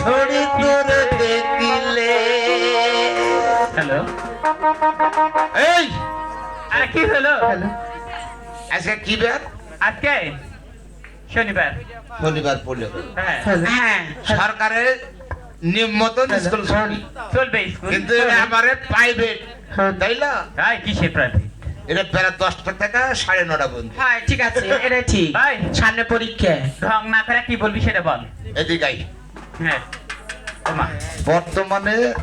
ছড়ি তোর দেখিলে। হ্যালো এই! আরে কি হলো? হ্যালো আজকে কি বার? আজকে? শনিবার। শনিবার পড়লে। হ্যাঁ। হ্যাঁ। সরকারের নিয়ম মতন স্কুল। চলবে কিন্তু আমার প্রাইভেট হ্যাঁ। তাই না? কিসের প্রাইভেট এটা বেলা দশটা থেকে সাড়ে নটা পর্যন্ত। হ্যাঁ ঠিক আছে এটা ঠিক। ভাই। সামনে পরীক্ষা। ঢং না করে কি বলবি সেটা বল। এদিকে আই। হ্যাঁ। বর্তমানে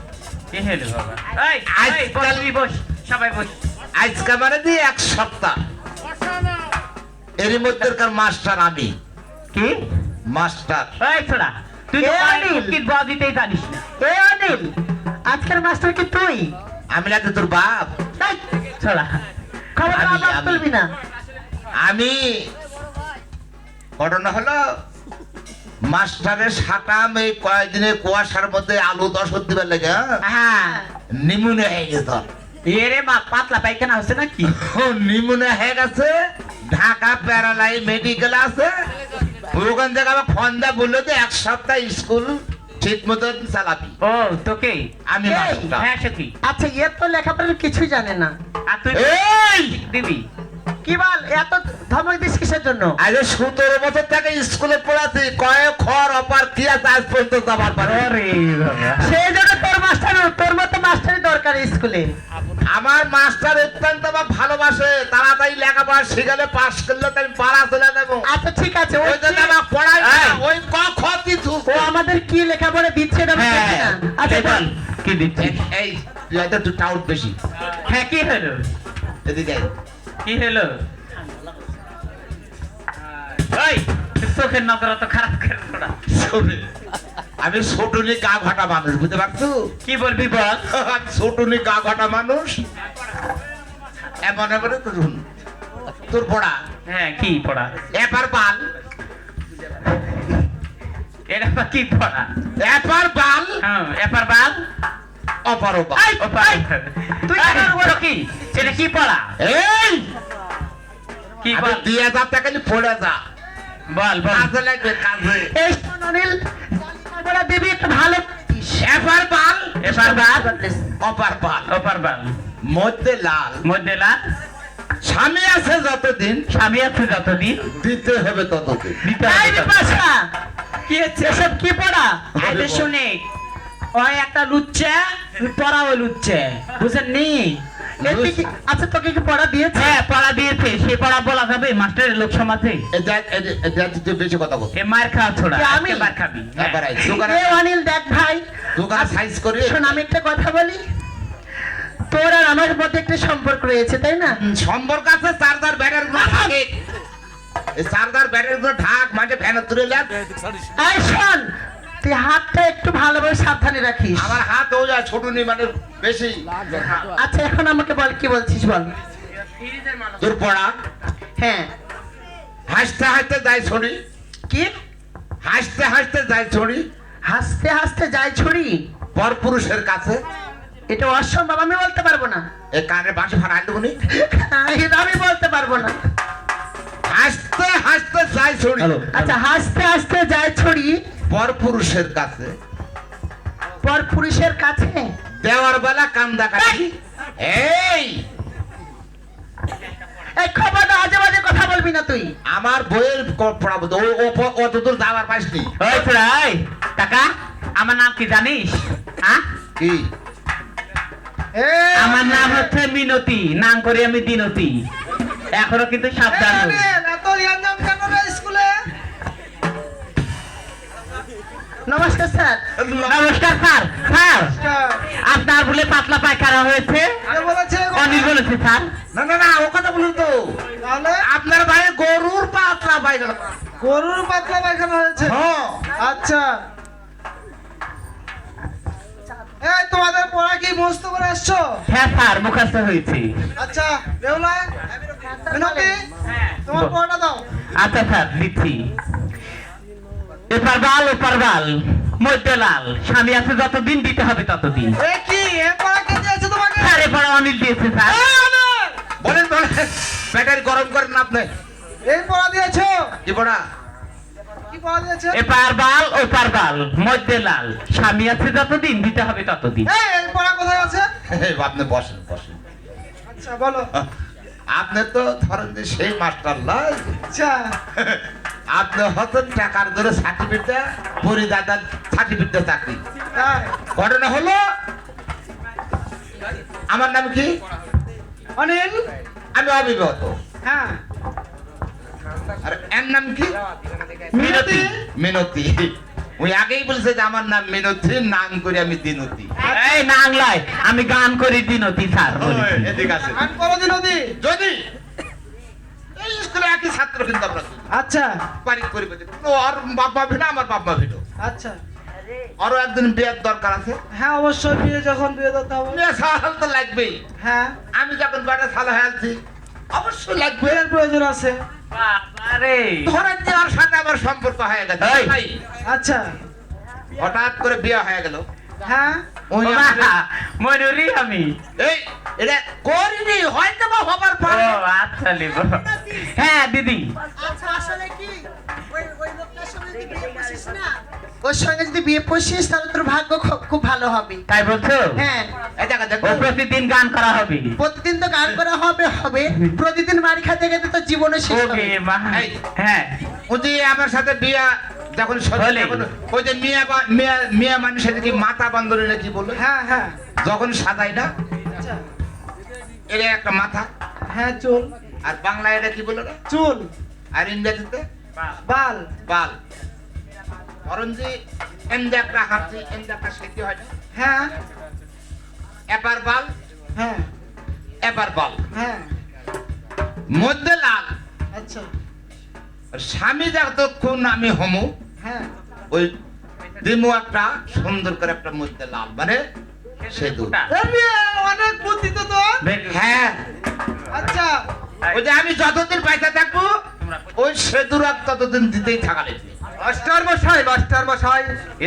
কি হলো বাবা? এই আজকাল- বস সবাই বস। আজকে মানে দিয়ে এক সপ্তাহ। এর মধ্যেকার মাস্টার আমি কি? মাস্টার। এই ছোড়া তুই। দিতেই জানিস না। এ অনিল আজকের মাস্টার কি তুই? আমি না তো তোর বাপ। এই, ছোড়া। আমি- ঘটনা হলো মাস্টারের সাকাম এই কয়েকদিনের কুয়াশার মধ্যে আলু দশ দিবার লেগে হ্যাঁ? নিমুনে হয়ে গেছে। এরে মা পাতলা পায়খানা হচ্ছে নাকি? নিমুনে হয়ে গেছে। ঢাকা প্যারালাই মেডিকেল আছে। ওখান থেকে আমার ফোন বলল তো এক সপ্তাহ স্কুল ঠিক মতন চালাবি। ও তোকে? আমি হ্যাঁ সখী। আচ্ছা তো লেখাপড়ার কিছুই জানে না। দিবি কি বল এত ধমক দিস কিসের জন্য? আজ সতেরো বছর থেকে স্কুলে পড়াচ্ছি কয়েক খর অপার কি আছে আজ পর্যন্ত যাবার পারে আরে সেই জন্য তোর মাস্টার তোর মতো মাস্টারই দরকার স্কুলে। আমার মাস্টার অত্যন্ত আমার ভালোবাসে। তাড়াতাড়ি লেখাপড়া শিখালে পাস করলে তো আমি পাড়া চলে যাব। আচ্ছা ঠিক আছে ওই জন্য আমার পড়াই ওই ক খ কিছু ও আমাদের কি লেখাপড়া দিচ্ছে হ্যাঁ না। আচ্ছা বল কি দিচ্ছিস? এই। তুই হয়তো একটু টাউট বেশি। হ্যাঁ কি হলো? এদিকে আয়। কি হলো? ওই তোর চোখের নজর তো খারাপ করে ছোড়া শোনে, আমি ছোটুনি গা ঘাটা মানুষ বুঝতে পারছ? কি বলবি বল? ছোটুনি গা ঘাটা মানুষ। এমন এমন করুন তোর পড়া। হ্যাঁ কি পড়া? এপার বাল। এটা কি পড়া? এপার বাল। হ্যাঁ এবার অপার বাল। এই, ও পার এই, তুই তুই কেন কি? সেটা কি পড়া? এই! কি বল? দিয়ে যা টাকালি পড়ে যা। বল বল। কাজে লাগবে কাজে। এই অনিল লেখাপড়া দিবি একটু ভালো। এপার বাল এবার বাদ অপার বাল ওপার বাল মধ্যে লাল। মধ্যে লাল। স্বামী আছে যতদিন স্বামী আছে যতদিন। দিতে হবে ততদিন। দিতে হবে কি হচ্ছে? এসব কি পড়া? শুনে। ওই একটা লুচ্ছে পড়া ওই লুচ্ছে বুঝেন নি আচ্ছা তোকে কি পড়া দিয়েছে? হ্যাঁ পড়া দিয়েছে সে পড়া বলা যাবে মাস্টারের লোক সমাজে। বেশি কথা বল। মার খাওয়া ছোড়া আমি? মার খাবি। হ্যাঁ। এ অনিল দেখ ভাই। দোকানে সাইজ করে শোন আমি একটা কথা বলি। তোর আর আমার মধ্যে একটা সম্পর্ক রয়েছে তাই না? সম্পর্ক আছে চার্জার ব্যাটারি গুলো থাকে চার্জার ব্যাটারি গুলো ঢাক মাঝে ফ্যানে তুলে লেন এই শোন তুই হাতটা একটু ভালোভাবে সাবধানে রাখিস। আমার হাত হয়ে যায় ছোট নি মানে বেশি। আচ্ছা এখন আমাকে বল কি বলছিস বল? তোর পড়া? হ্যাঁ। হাসতে হাসতে যায় ছড়ি কি? হাসতে হাসতে যায় ছড়ি হাসতে হাসতে যাই ছড়ি পর পুরুষের কাছে। এটা অসম্ভব আমি বলতে পারব না। এ কানে বাসি ফাড়াই দেবনি এটা আমি বলতে পারব না। হাসতে হাসতে যায় ছড়ি আচ্ছা হাসতে হাসতে যায় ছড়ি পর পুরুষের কাছে। পর পুরুষের কাছে? দেওয়ার বেলা কান্দা কাটি। এই! এই খবর আজে বাজে কথা বলবি না তুই। আমার বইয়ের পড়াবো তো, ও ও- ও- অত দূর যাওয়ার পাইসনি। ওই ছোড়া টাকা আমার নাম কি জানিস? হ্যাঁ কি? আমার নাম হচ্ছে মিনতি। নাম করি আমি দিনতি। এখনও কিন্তু সাবধান নমস্কার স্যার। নমস্কার স্যার। স্যার আপনার বলে পাতলা পায়খানা হয়েছে? অনিল বলেছে স্যার। না না না ও কথা বলুন তো। আপনার ভাই গরুর পাতলা পায়খানা। গরুর পাতলা পায়খানা হয়েছে? হ্যাঁ আচ্ছা। এই তোমাদের পড়া কি মস্ত করে আসছো? হ্যাঁ স্যার মুখাস্ত হয়েছে। আচ্ছা বেহুলা? মিনতি? তোমার পড়াটা দাও। আচ্ছা স্যার দিচ্ছি। এপার বাল ওপার বাল মধ্যে স্বামী আছে যতদিন দিতে হবে ততদিন। এ কি? এ পড়া কে দিয়েছে তোমাকে? স্যার এবার অনিল দিয়েছে স্যার। বলেন বলেন ব্যাটারি গরম করেন আপনি। এই পড়া দিয়েছ? কি পড়া কি পড়া দিয়েছেন এপার বাল ওপার বাল মধ্যে লাল। স্বামী আছে যতদিন দিতে হবে ততদিন। এই এই পড়া কোথায় আছে? আপনি বসেন বসেন। আচ্ছা বলো। আপনি তো ধরেন যে সেই মাস্টার লাই আচ্ছা। আপনি টাকার ধরে সার্টিফিকেট পরিদাতার সার্টিফিকেট চাকরি। ঘটনা হলো আমার নাম কি? অনিল। আমি অবিবাহিত। হ্যাঁ। আর এর নাম কি? মিনতি। মিনতি। ওই আগেই বলছে যে আমার নাম মিনতি নাম করে আমি দিনতি। এই নাংলায় আমি গান করি দিনতি স্যার। বলেছি। এদিকে আছে গান করো দিনদি যদি স্কুলে একই ছাত্র কিন্তু আমরা আচ্ছা। পারিক পরিবেশ ওর বাপ মা ভিন্ন আমার বাপ মা ভিন্ন। আচ্ছা। আরও একদিন বিয়ের দরকার আছে। হ্যাঁ অবশ্যই বিয়ে যখন বিয়ে দিতে হবে বিয়ে সাল তো লাগবেই। হ্যাঁ। আমি যখন বাটা সালা হয়ে অবশ্যই লাগবে। বিয়ের প্রয়োজন আছে। বাবারে। ধরেন যে ওর সাথে আমার সম্পর্ক হয়ে গেছে। ভাই, আচ্ছা। হঠাৎ করে বিয়ে হয়ে গেল। হ্যাঁ? ওই ওমা, আমাদের- ময়ূরী আমি। এই এটা করিনি হয়তো বা হবার পরে। আচ্ছা লিব। হ্যাঁ দিদি। আচ্ছা আসলে কি? ওই ওই লোকটার সঙ্গে যদি বিয়ে করছিস না? ওর সঙ্গে যদি বিয়ে করছিস তাহলে তোর ভাগ্য খুব ভালো হবে। তাই বলছো? হ্যাঁ। প্রতিদিন গান করা হবে। প্রতিদিন তো গান করা হবে হবে। প্রতিদিন মারি খেতে খেতে তো জীবনে শেষ হবে। মা। হ্যাঁ। ও যে আমার সাথে বিয়া যখন। ওই যে মিয়া মিয়া মিয়া মানুষের কি মাথা বান্ধবী না কি বলে হ্যাঁ হ্যাঁ। যখন সাজাই না? আচ্ছা। এটা একটা মাথা। হ্যাঁ চুল। আর বাংলা এটা কি বলে রে? চুল। আর ইংরেজিতে? বাল। বাল। যে এমনি একটা হাতি এমনি একটা সেটি হয় না? হ্যাঁ। এবার বাল হ্যাঁ। এবার বাল। হ্যাঁ। মধ্যে লাল। আচ্ছা। আর স্বামী যতক্ষণ আমি হমু। ওই দিমু একটা সুন্দর করে একটা মধ্যে লাল মানে সেতু এ অনেক বুদ্ধি তো তোর। হ্যাঁ। আচ্ছা। ওই যে আমি যতদিন পয়সা থাকব ওই সেতুর আর ততদিন দিতেই থাকা লাগবে মাস্টার মশাই মাস্টার মশাই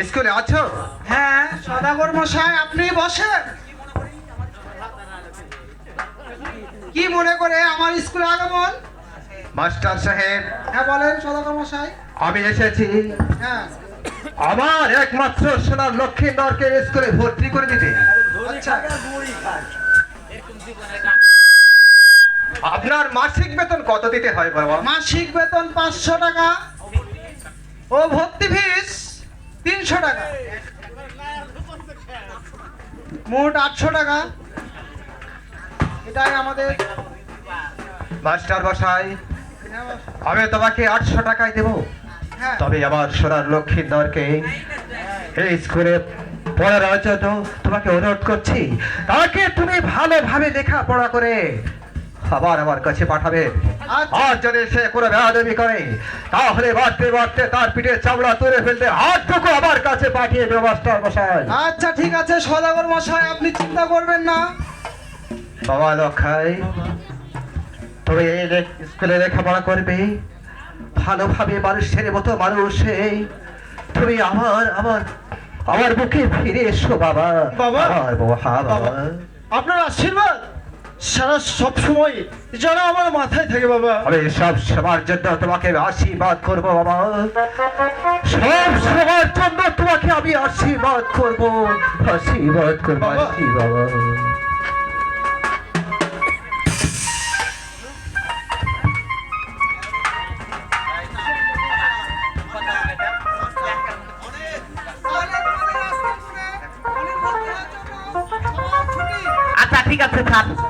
স্কুলে আছো? হ্যাঁ সদাগর মশাই আপনি বসেন। কি মনে করে আমার স্কুলে আগমন? মাস্টার সাহেব। হ্যাঁ বলেন সদাগর মশাই। আমি এসেছি। হ্যাঁ আমার একমাত্র সোনার লক্ষ্মী লক্ষ্মীন্দরকে স্কুলে ভর্তি করে দিতে। আচ্ছা। আপনার মাসিক বেতন কত দিতে হয় বাবা? মাসিক বেতন পাঁচশো টাকা। ও ভর্তি ফিস তিনশো টাকা। মোট আটশো টাকা। এটাই আমাদের মাস্টার হ্যাঁ, আমি তোমাকে আটশো টাকায় দেব। তবে আমার সোনার লক্ষ্মীন্দরকে এই স্কুলে পড়ার জন্য তোমাকে অনুরোধ করছি তাকে তুমি ভালোভাবে লেখাপড়া করে আবার আমার কাছে পাঠাবে। আচ্ছা। আর যদি সে কোনো বেয়াদবি করে তাহলে বাড়তে বাড়তে তার পিঠে চামড়া তুলে ফেলতে হাতটুকু আমার কাছে পাঠিয়ে দেবো মাস্টার মশাই। আচ্ছা ঠিক আছে সদাগর মশাই আপনি চিন্তা করবেন না। বাবা লক্ষাই তবে এই স্কুলে লেখাপড়া করবে? ভালোভাবে মানুষের মতো মানুষ হয়ে তুমি আমার আমার আমার বুকে ফিরে এসো বাবা। বাবা। মহা বাবা। আপনার আশীর্বাদ সারা সব সময় যেন আমার মাথায় থাকে বাবা। আমি সব সবার জন্য তোমাকে আশীর্বাদ করব বাবা। সব সবার জন্য তোমাকে আমি আশীর্বাদ করব। আশীর্বাদ করব বাবা। আশীর্বাদ। আচ্ছা ঠিক আছে স্যার